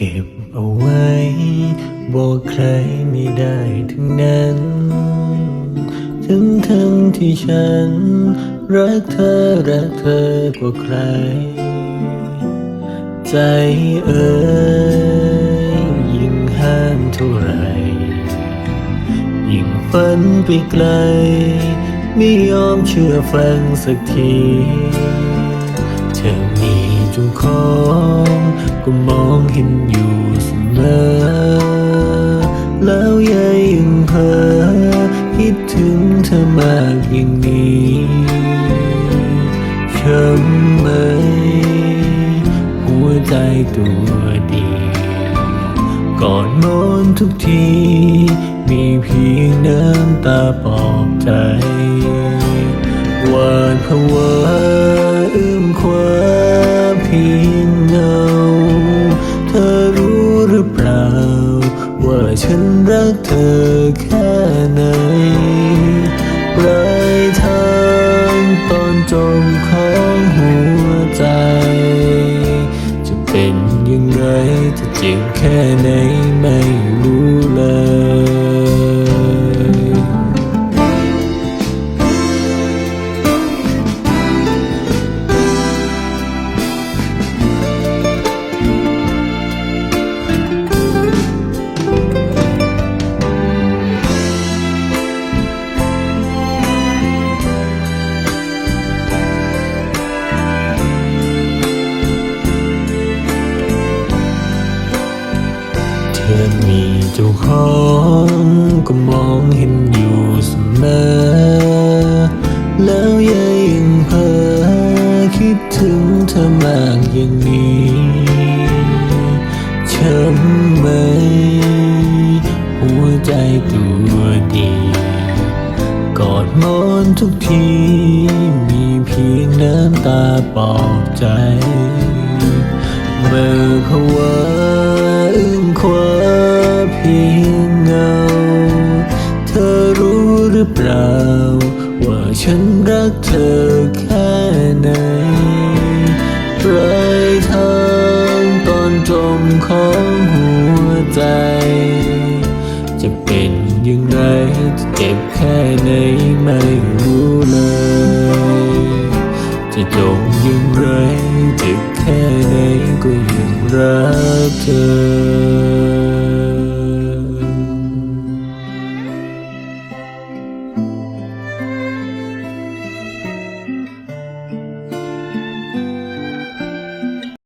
เก็บเอาไว้ บอกใครไม่ได้ทั้งนั้นถึงทั้งที่ฉัน รักเธอ รักเธอกว่าใคร ใจเอ่ยยิ่งห้ามเท่าไร ยิ่งฝันไปไกล ไม่ยอมเชื่อฟังสักที จ้าของก็มองเห็นอยู่เสมอ แล้วยังเพ้อคิดถึงเธอมากอย่างนี้ช้ำไหม หัวใจตัวดี ก่อนนอนทุกที มีเพียงน้ำตาปลอบใจ หวาดผวา ฉันรักเธอแค่ไหนปลายทางตอนจมของหัวใจ จะเป็นยังไงจะเจ็บแค่ไหนไม่รู้เลย เธอมีเจ้าของก็มองเห็นอยู่เสมอ แล้วยังเพ้อคิดถึงเธอมากอย่างนี้ช้ำไหม หัวใจตัวดีกอดมอนทุกที มีเพียงน้ำตาปลอบใจ เมื่อภาวะ รือเปล่า ว่าฉันรักเธอแค่ไหนปลายทางตอนจมของหัวใจ จะเป็นยังไงจะเจ็บแค่ไหนไม่รู้เลย จะจบอย่างไรเจ็บแค่ไหนก็ยังรักเธอ